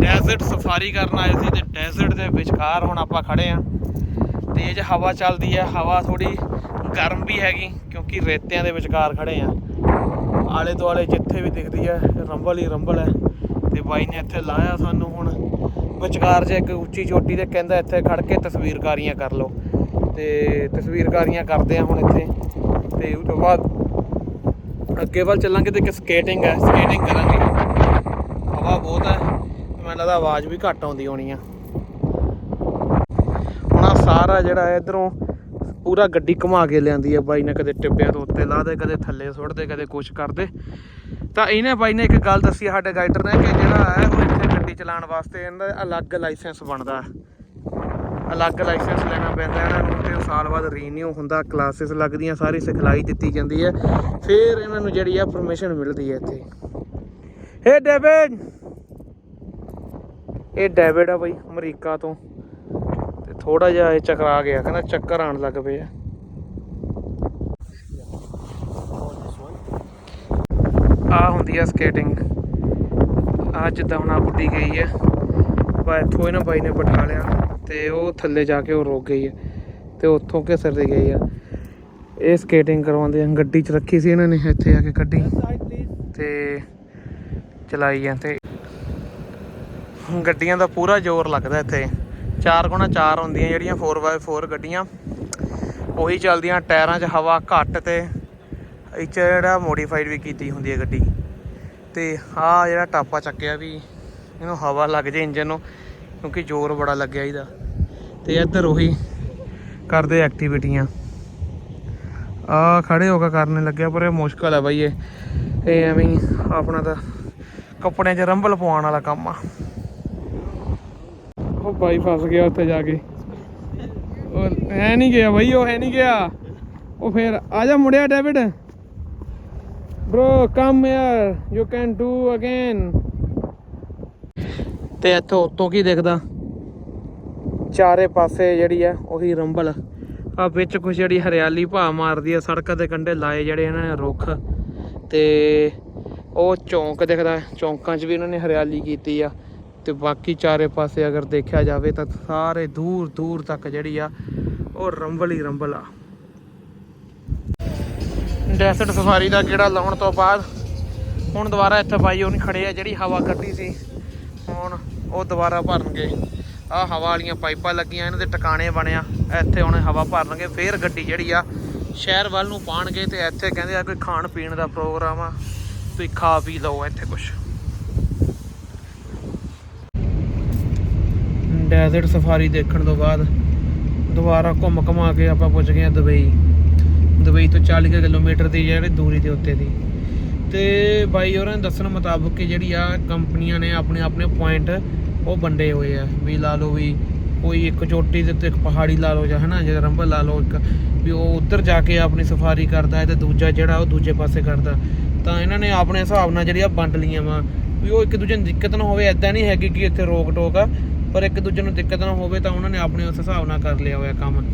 ਡੈਜ਼ਰਟ ਸਫਾਰੀ ਕਰਨ ਆਏ ਸੀ ਤੇ ਡੈਜ਼ਰਟ ਦੇ ਵਿਚਕਾਰ ਹੁਣ ਆਪਾਂ ਖੜੇ ਆ। ਤੇਜ਼ ਹਵਾ ਚੱਲਦੀ ਹੈ ਹਵਾ ਥੋੜੀ ਗਰਮ ਵੀ ਹੈਗੀ ਕਿਉਂਕਿ ਰੇਤਿਆਂ ਦੇ ਵਿਚਕਾਰ ਖੜੇ ਆ। ਆਲੇ ਦੁਆਲੇ ਜਿੱਥੇ ਵੀ ਦਿਖਦੀ ਹੈ ਰੰਬਲ ਹੀ ਰੰਬਲ ਹੈ ਤੇ ਬਾਈ ਨੇ ਇੱਥੇ ਲਾਇਆ ਸਾਨੂੰ ਹੁਣ। ਵਿਚਕਾਰ 'ਚ ਇੱਕ ਉੱਚੀ ਚੋਟੀ ਤੇ ਕਹਿੰਦਾ ਇੱਥੇ ਖੜ ਕੇ ਤਸਵੀਰਕਾਰੀਆਂ ਕਰ ਲਓ। ਤੇ ਤਸਵੀਰਕਾਰੀਆਂ ਕਰਦੇ ਆ ਹੁਣ ਇੱਥੇ। ਤੇ ਉਸ ਤੋਂ ਬਾਅਦ ਅੱਗੇ ਵੱਲ ਚੱਲਾਂਗੇ ਤੇ ਇੱਕ ਸਕੇਟਿੰਗ ਹੈ ਸਕੇਟਿੰਗ ਕਰਾਂਗੇ। ਹਵਾ ਬਹੁਤ ਹੈ, ਮੈਨੂੰ ਲੱਗਦਾ ਆਵਾਜ਼ ਵੀ ਘੱਟ ਆਉਂਦੀ ਹੋਣੀ ਆ। ਹੁਣ ਆਹ ਸਾਰਾ ਜਿਹੜਾ ਹੈ ਇਧਰੋਂ ਪੂਰਾ ਗੱਡੀ ਘੁਮਾ ਕੇ ਲਿਆਂਦੀ ਹੈ ਬਾਈ ਨੇ ਕਦੇ ਟਿੱਬਿਆਂ ਤੋਂ ਉੱਤੇ ਲਾ ਦੇ, ਕਦੇ ਥੱਲੇ ਸੁੱਟਦੇ ਕਦੇ ਕੁਛ ਕਰਦੇ ਤਾਂ ਇਹਨੇ ਬਾਈ ਨੇ ਇੱਕ ਗੱਲ ਦੱਸੀ ਸਾਡੇ ਗਾਈਡਰ ਨੇ ਕਿ ਜਿਹੜਾ ਹੈ ਉਹ ਇੱਥੇ ਗੱਡੀ ਚਲਾਉਣ ਵਾਸਤੇ ਇਹਨਾਂ ਦਾ ਅਲੱਗ ਲਾਇਸੈਂਸ ਬਣਦਾ ਅਲੱਗ ਲਾਇਸੈਂਸ ਲੈਣਾ ਪੈਂਦਾ ਇਹਨਾਂ ਨੂੰ ਤੇ ਸਾਲ ਬਾਅਦ ਰੀਨਿਊ ਹੁੰਦਾ ਕਲਾਸਿਸ ਲੱਗਦੀਆਂ, ਸਾਰੀ ਸਿਖਲਾਈ ਦਿੱਤੀ ਜਾਂਦੀ ਹੈ। ਫਿਰ ਇਹਨਾਂ ਨੂੰ ਜਿਹੜੀ ਆ ਪਰਮਿਸ਼ਨ ਮਿਲਦੀ ਹੈ ਇੱਥੇ। ਹੇ ਡੇਵਿਡ। ਇਹ ਡੇਵਿਡ ਆ ਬਾਈ, ਅਮਰੀਕਾ ਤੋਂ। ਤੇ ਥੋੜਾ ਜਿਹਾ ਇਹ ਚਕਰਾ ਗਿਆ, ਕਹਿੰਦਾ ਚੱਕਰ ਆਣ ਲੱਗ ਪਏ ਆ। ਆ ਹੁੰਦੀ ਆ ਸਕੇਟਿੰਗ ਆ ਜਿੱਦਾਂ ਹੁਣ ਆ ਬੁੱਢੀ ਗਈ ਹੈ ਬਾ, ਇੱਥੋਂ ਇਹਨਾਂ ਬਾਈ ਨੇ ਬਿਠਾ ਲਿਆ। ਤੇ ਉਹ ਥੱਲੇ ਜਾ ਕੇ ਉਹ ਰੁਕ ਗਈ ਹੈ ਤੇ ਉੱਥੋਂ ਘਿਸਰ ਦੀ ਗਈ ਆ। ਇਹ ਸਕੇਟਿੰਗ ਕਰਵਾਉਂਦੇ ਆ। ਗੱਡੀ 'ਚ ਰੱਖੀ ਸੀ ਇਹਨਾਂ ਨੇ ਇੱਥੇ ਆ ਕੇ ਗੱਡੀ ਤੇ ਚਲਾਈ ਆ ਤੇ ਗੱਡੀਆਂ ਦਾ ਪੂਰਾ ਜ਼ੋਰ ਲੱਗਦਾ ਇੱਥੇ। ਚਾਰ ਗੁਣਾ ਚਾਰ ਹੁੰਦੀਆਂ ਜਿਹੜੀਆਂ 4x4 ਗੱਡੀਆਂ। ਉਹੀ ਚੱਲਦੀਆਂ ਟਾਇਰਾਂ 'ਚ ਹਵਾ ਘੱਟ ਤੇ ਇਹ 'ਚ ਜਿਹੜਾ ਮੋਡੀਫਾਈਡ ਵੀ ਕੀਤੀ ਹੁੰਦੀ ਹੈ ਗੱਡੀ। ਤੇ ਆਹ ਜਿਹੜਾ ਟਾਪਾ ਚੱਕਿਆ ਵੀ, ਇਹਨੂੰ ਹਵਾ ਲੱਗ ਜੇ ਇੰਜਨ ਨੂੰ, ਕਿਉਂਕਿ ਜ਼ੋਰ ਬੜਾ ਲੱਗਿਆ ਇਹਦਾ। ਤੇ ਇੱਧਰ ਉਹੀ ਕਰਦੇ ਐਕਟੀਵਿਟੀਆਂ ਆ ਖੜੇ ਹੋ ਕੇ ਕਰਨੇ ਲੱਗਿਆ ਪਰ ਇਹ ਮੁਸ਼ਕਲ ਹੈ ਬਾਈ ਇਹ। ਇਹ ਐਵੇਂ ਆਪਣਾ ਤਾਂ ਕੱਪੜਿਆਂ 'ਚ ਰੰਬਲ ਪਵਾਉਣ ਵਾਲਾ ਕੰਮ ਆ। ਉਹ ਬਾਈ ਫਸ ਗਿਆ ਉੱਥੇ ਜਾ ਕੇ। ਉਹ ਹੈ ਨਹੀਂ ਗਿਆ ਬਾਈ, ਉਹ ਹੈ ਨਹੀਂ ਗਿਆ। ਉਹ ਫੇਰ ਆ ਜਾ ਮੁੜਿਆ David. Bro, come here, you can do again ਤੇ ਇੱਥੋਂ ਉੱਤੋਂ ਕੀ ਦੇਖਦਾ? ਚਾਰੇ ਪਾਸੇ ਜਿਹੜੀ ਆ, ਉਹੀ ਰੰਬਲ। ਆ ਵਿੱਚ ਕੁਝ ਜਿਹੜੀ ਹਰਿਆਲੀ ਭਾ ਮਾਰਦੀ ਆ, ਸੜਕਾਂ ਦੇ ਕੰਢੇ ਲਾਏ ਜਿਹੜੇ ਇਹਨਾਂ ਨੇ ਰੁੱਖ। ਤੇ ਉਹ ਚੌਂਕ ਦਿਖਦਾ ਚੌਂਕਾਂ 'ਚ ਵੀ ਉਹਨਾਂ ਨੇ ਹਰਿਆਲੀ ਕੀਤੀ ਆ ਤੇ ਬਾਕੀ ਚਾਰੇ ਪਾਸੇ ਅਗਰ ਦੇਖਿਆ ਜਾਵੇ ਤਾਂ ਸਾਰੇ ਦੂਰ ਦੂਰ ਤੱਕ ਜਿਹੜੀ ਆ ਉਹ ਰੰਬਲ ਹੀ ਰੰਬਲ ਆ। ਡੈਸਰਟ ਸਫਾਰੀ ਦਾ ਕਿਹੜਾ ਲਾਉਣ ਤੋਂ ਬਾਅਦ ਹੁਣ ਦੁਬਾਰਾ ਇੱਥੇ ਬਾਈ ਉਹ ਨਹੀਂ ਖੜੇ ਆ, ਜਿਹੜੀ ਹਵਾ ਕੱਢੀ ਸੀ। ਹੁਣ ਉਹ ਦੁਬਾਰਾ ਭਰਨਗੇ। ਆ ਹਵਾ ਵਾਲੀਆਂ ਪਾਈਪਾਂ ਲੱਗੀਆਂ, ਇਹਨਾਂ ਦੇ ਟਿਕਾਣੇ ਬਣਿਆ ਇੱਥੇ ਹੁਣ ਹਵਾ ਭਰਨਗੇ, ਫੇਰ ਗੱਡੀ ਜਿਹੜੀ ਆ ਸ਼ਹਿਰ ਵੱਲ ਨੂੰ ਪਾਣਗੇ ਤੇ ਇੱਥੇ ਕਹਿੰਦੇ ਆ ਕੋਈ ਖਾਣ ਪੀਣ ਦਾ ਪ੍ਰੋਗਰਾਮ ਆ। ਤੁਸੀਂ ਖਾ ਪੀ ਲਓ ਇੱਥੇ ਕੁਛ। ਡੈਜ਼ਰਟ ਸਫਾਰੀ ਦੇਖਣ ਤੋਂ ਬਾਅਦ ਦੁਬਾਰਾ ਘੁੰਮ ਘਮਾ ਕੇ ਆਪਾਂ ਪੁੱਜ ਗਏ ਆ ਦੁਬਈ। ਦੁਬਈ ਤੋਂ 40 ਕੁ ਕਿਲੋਮੀਟਰ ਦੀ ਜਿਹੜੀ ਦੂਰੀ ਦੇ ਉੱਤੇ ਦੀ। ਤੇ ਬਾਈ ਹੋਰਾਂ ਦੇ ਦੱਸਣ ਮੁਤਾਬਕ ਕਿ ਜਿਹੜੀ ਆ ਕੰਪਨੀਆਂ ਨੇ ਆਪਣੇ ਆਪਣੇ ਪੁਆਇੰਟ ਉਹ ਵੰਡੇ ਹੋਏ ਆ। ਵੀ ਲਾ ਲਓ ਵੀ ਕੋਈ ਇੱਕ ਚੋਟੀ ਦੇ ਉੱਤੇ ਇੱਕ ਪਹਾੜੀ ਲਾ ਲਓ ਜਾਂ ਹਨਾ ਜਿਹੜਾ ਰੰਬਲ ਲਾ ਲਓ ਇੱਕ, ਵੀ ਉਹ ਉੱਧਰ ਜਾ ਕੇ ਆਪਣੀ ਸਫਾਰੀ ਕਰਦਾ ਹੈ ਤੇ ਦੂਜਾ ਜਿਹੜਾ ਉਹ ਦੂਜੇ ਪਾਸੇ ਕਰਦਾ। ਤਾਂ ਇਹਨਾਂ ਨੇ ਆਪਣੇ ਹਿਸਾਬ ਨਾਲ ਜਿਹੜੀਆਂ ਵੰਡ ਲੀਆਂ ਵਾ, ਵੀ ਉਹ ਇੱਕ ਦੂਜੇ ਨੂੰ ਦਿੱਕਤ ਨਾ ਹੋਵੇ ਐਦਾਂ ਨਹੀਂ ਹੈਗੀ ਕਿ ਇੱਥੇ ਰੋਕ ਟੋਕ ਆ, ਪਰ ਇੱਕ ਦੂਜੇ ਨੂੰ ਦਿੱਕਤ ਨਾ ਹੋਵੇ ਤਾਂ ਉਹਨਾਂ ਨੇ ਆਪਣੇ ਉਸ ਹਿਸਾਬ ਨਾਲ ਕਰ ਲਿਆ ਹੋਇਆ ਕੰਮ।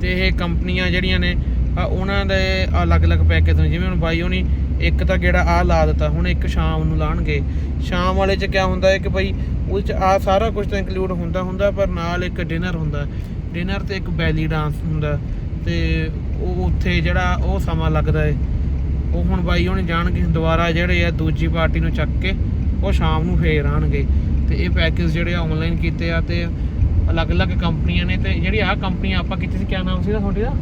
ਤੇ ਇਹ ਕੰਪਨੀਆਂ ਜਿਹੜੀਆਂ ਨੇ ਉਹਨਾਂ ਦੇ ਅਲੱਗ-ਅਲੱਗ ਪੈਕੇਜ ਨੇ, ਜਿਵੇਂ ਹੁਣ ਬਾਈ ਹੋਣੀ ਇੱਕ ਤਾਂ ਕਿਹੜਾ ਆ ਲਾ ਦਿੱਤਾ, ਹੁਣ ਇੱਕ ਸ਼ਾਮ ਨੂੰ ਲਾਣਗੇ। ਸ਼ਾਮ ਵਾਲੇ ਚ ਕਿਆ ਹੁੰਦਾ ਹੈ ਕਿ ਭਾਈ ਉਹ ਚ ਆ ਸਾਰਾ ਕੁਝ ਤਾਂ ਇਨਕਲੂਡ ਹੁੰਦਾ ਹੁੰਦਾ, ਪਰ ਨਾਲ ਇੱਕ ਡਿਨਰ ਹੁੰਦਾ। ਡਿਨਰ ਤੇ ਇੱਕ ਬੈਲੀ ਡਾਂਸ ਹੁੰਦਾ, ਤੇ ਉਹ ਉੱਥੇ ਜਿਹੜਾ ਉਹ ਸਮਾਂ ਲੱਗਦਾ ਹੈ। ਉਹ ਹੁਣ ਬਾਈ ਹੋਣੀ ਜਾਣਗੇ ਦੁਬਾਰਾ ਜਿਹੜੇ ਆ ਦੂਜੀ ਪਾਰਟੀ ਨੂੰ ਚੱਕ ਕੇ ਉਹ ਸ਼ਾਮ ਨੂੰ ਫੇਰ ਆਣਗੇ। ਤੇ ਇਹ ਪੈਕੇਜ ਜਿਹੜੇ ਆਨਲਾਈਨ ਕੀਤੇ ਆ ਤੇ ਅਲੱਗ-ਅਲੱਗ ਕੰਪਨੀਆਂ ਨੇ ਤੇ ਜਿਹੜੀ ਆ ਕੰਪਨੀਆਂ ਆਪਾਂ ਕੀਤੀ ਸੀ ਕਿਆ ਨਾਮ ਸੀ ਤੁਹਾਡੀ ਦਾ?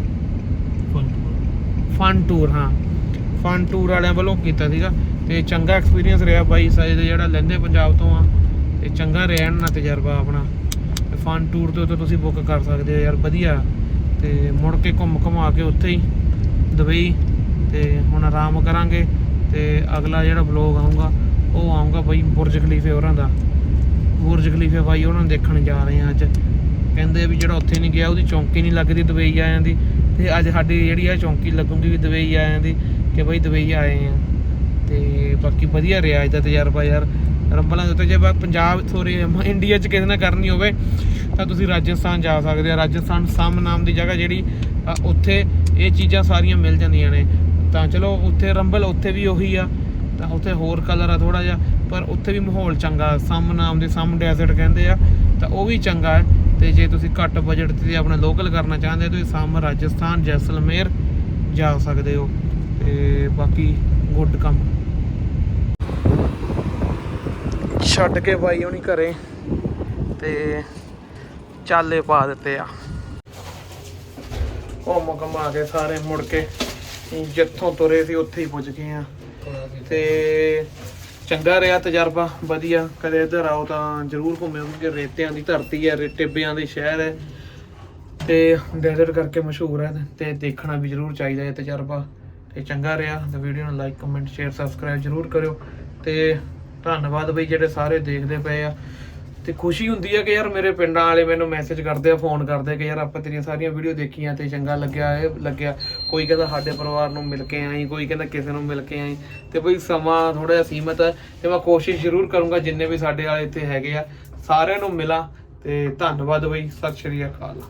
ਫਨ ਟੂਰ ਹਾਂ। ਫਨ ਟੂਰ ਵਾਲਿਆਂ ਵੱਲੋਂ ਕੀਤਾ ਸੀਗਾ। ਤੇ ਚੰਗਾ ਐਕਸਪੀਰੀਅੰਸ ਰਿਹਾ ਬਾਈ ਸਾਈਜ਼ ਜਿਹੜਾ ਲੈਂਦੇ ਪੰਜਾਬ ਤੋਂ ਆ ਤੇ ਚੰਗਾ ਰਿਹਾ ਇਹਨਾਂ ਨਾਲ ਤਜਰਬਾ ਆਪਣਾ। ਤੇ ਫਨ ਟੂਰ ਤੋਂ ਤਾਂ ਤੁਸੀਂ ਬੁੱਕ ਕਰ ਸਕਦੇ ਹੋ ਯਾਰ ਵਧੀਆ। ਤੇ ਮੁੜ ਕੇ ਘੁੰਮ ਘੁਮਾ ਕੇ ਉੱਥੇ ਹੀ ਦੁਬਈ। ਤੇ ਹੁਣ ਆਰਾਮ ਕਰਾਂਗੇ ਤੇ ਅਗਲਾ ਜਿਹੜਾ ਵਲੌਗ ਆਊਗਾ, ਉਹ ਆਊਗਾ ਬਈ ਬੁਰਜ ਖਲੀਫੇ ਹੋਰਾਂ ਦਾ। ਬੁਰਜ ਖਲੀਫੇ ਬਾਈ ਉਹਨਾਂ ਨੂੰ ਦੇਖਣ ਜਾ ਰਹੇ ਆ ਅੱਜ। ਕਹਿੰਦੇ ਵੀ ਜਿਹੜਾ ਉੱਥੇ ਨਹੀਂ ਗਿਆ, ਉਹਦੀ ਚੌਂਕੀ ਨਹੀਂ ਲੱਗਦੀ, ਦੁਬਈ ਆਇਆਂ ਦੀ ਤੇ ਅੱਜ ਸਾਡੀ ਜਿਹੜੀ ਆ ਚੌਂਕੀ ਲੱਗੂਗੀ ਵੀ ਦੁਬਈ ਆਇਆਂ ਦੀ ਕਿ ਬਈ ਦੁਬਈ ਆਏ ਆ। ਤੇ ਬਾਕੀ ਵਧੀਆ ਰਿਹਾ ਅੱਜ ਦਾ ਤਜਰਬਾ ਯਾਰ। ਰੰਬਲਾਂ ਦੇ ਉੱਤੇ ਜੇ ਪੰਜਾਬ ਸੋਰੀ ਇੰਡੀਆ 'ਚ ਕਿਸੇ ਨਾਲ ਕਰਨੀ ਹੋਵੇ, ਤਾਂ ਤੁਸੀਂ ਰਾਜਸਥਾਨ ਜਾ ਸਕਦੇ ਆ। ਰਾਜਸਥਾਨ ਸਮ ਨਾਮ ਦੀ ਜਗ੍ਹਾ ਜਿਹੜੀ ਉੱਥੇ ਇਹ ਚੀਜ਼ਾਂ ਸਾਰੀਆਂ ਮਿਲ ਜਾਂਦੀਆਂ ਨੇ। ਤਾਂ ਚਲੋ ਉੱਥੇ ਰੰਬਲ ਉੱਥੇ ਵੀ ਉਹੀ ਆ, ਤਾਂ ਉੱਥੇ ਹੋਰ ਕਲਰ ਆ ਥੋੜਾ ਜਿਹਾ, ਪਰ ਉੱਥੇ ਵੀ ਮਾਹੌਲ ਚੰਗਾ ਸਮ ਨਾਮ ਦੇ ਸਮ ਡੈਜ਼ਰਟ ਕਹਿੰਦੇ ਆ, ਤਾਂ ਉਹ ਵੀ ਚੰਗਾ ਹੈ, ਤੇ ਜੇ ਤੁਸੀਂ ਘੱਟ ਬਜਟ ਤੇ ਆਪਣਾ ਲੋਕਲ ਕਰਨਾ ਚਾਹੁੰਦੇ ਹੋ, ਤੁਸੀਂ ਸਮ ਰਾਜਸਥਾਨ, ਜੈਸਲਮੇਰ ਜਾ ਸਕਦੇ ਹੋ, ਤੇ ਬਾਕੀ ਗੁੱਡ ਕੰਮ। ਛੱਡ ਕੇ ਬਾਈ ਹੋਣੀ ਘਰੇ, ਤੇ ਚਾਲੇ ਪਾ ਦਿੱਤੇ ਆ। ਘੁੰਮ ਘਮਾ ਕੇ ਸਾਰੇ ਮੁੜ ਕੇ। ਜਿੱਥੋਂ ਤੁਰੇ ਸੀ, ਉੱਥੇ ਹੀ ਪੁੱਜ ਗਏ ਆ ਤੇ ਚੰਗਾ ਰਿਹਾ ਤਜਰਬਾ, ਵਧੀਆ। ਕਦੇ ਇੱਧਰ ਆਓ ਤਾਂ ਜ਼ਰੂਰ ਘੁੰਮਿਓ, ਕਿਉਂਕਿ ਰੇਤਿਆਂ ਦੀ ਧਰਤੀ ਹੈ ਰੇ- ਟਿੱਬਿਆਂ ਦੇ ਸ਼ਹਿਰ ਹੈ। ਤੇ ਡੈਜ਼ਰਟ ਕਰਕੇ ਮਸ਼ਹੂਰ ਹੈ ਤੇ ਦੇਖਣਾ ਵੀ ਜ਼ਰੂਰ ਚਾਹੀਦਾ ਹੈ ਤਜਰਬਾ। ਤੇ ਚੰਗਾ ਰਿਹਾ, ਤੇ ਵੀਡੀਓ ਨੂੰ ਲਾਈਕ ਕਮੈਂਟ ਸ਼ੇਅਰ ਸਬਸਕ੍ਰਾਈਬ ਜ਼ਰੂਰ ਕਰਿਓ। ਤੇ ਧੰਨਵਾਦ ਬਈ ਜਿਹੜੇ ਸਾਰੇ ਦੇਖਦੇ ਪਏ ਆ। ਤੇ ਖੁਸ਼ੀ ਹੁੰਦੀ ਹੈ ਕਿ ਯਾਰ ਮੇਰੇ ਪਿੰਡਾਂ ਵਾਲੇ ਮੈਨੂੰ ਮੈਸੇਜ ਕਰਦੇ ਆ ਫੋਨ ਕਰਦੇ ਕਿ ਯਾਰ ਆਪਾਂ ਤੇਰੀਆਂ ਸਾਰੀਆਂ ਵੀਡੀਓ ਦੇਖੀਆਂ ਤੇ ਚੰਗਾ ਲੱਗਿਆ, ਇਹ ਲੱਗਿਆ। ਕੋਈ ਕਹਿੰਦਾ ਸਾਡੇ ਪਰਿਵਾਰ ਨੂੰ ਮਿਲ ਕੇ ਆਈ, ਕੋਈ ਕਹਿੰਦਾ ਕਿਸੇ ਨੂੰ ਮਿਲ ਕੇ ਆਈ। ਤੇ ਬਈ ਸਮਾਂ ਥੋੜਾ ਜਿਹਾ ਸੀਮਤ ਹੈ ਤੇ ਮੈਂ ਕੋਸ਼ਿਸ਼ ਜ਼ਰੂਰ ਕਰੂੰਗਾ ਜਿੰਨੇ ਵੀ ਸਾਡੇ ਵਾਲੇ ਇੱਥੇ ਹੈਗੇ ਆ, ਸਾਰਿਆਂ ਨੂੰ ਮਿਲਾਂ ਤੇ ਧੰਨਵਾਦ ਬਈ, ਸਤਿ ਸ਼੍ਰੀ ਅਕਾਲ।